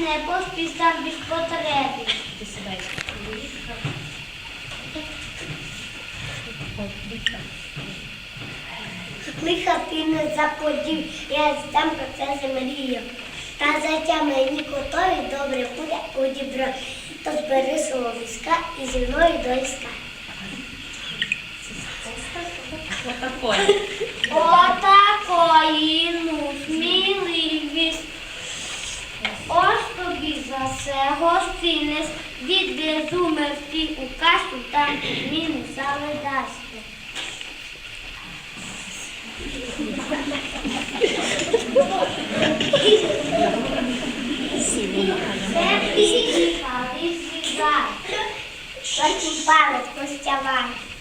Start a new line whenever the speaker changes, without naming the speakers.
не поспістав без потреби.
Ти.
Лиха ти не заподів, я здам про це землію. Та затя мені котові добре буде у дібро. То збери свого візка і зі мною до іска.
Отакої.
Отакої, за це гостинець, від безумерти у кашу там міни заведасться. Це приїхали звідати, потім палець постявай.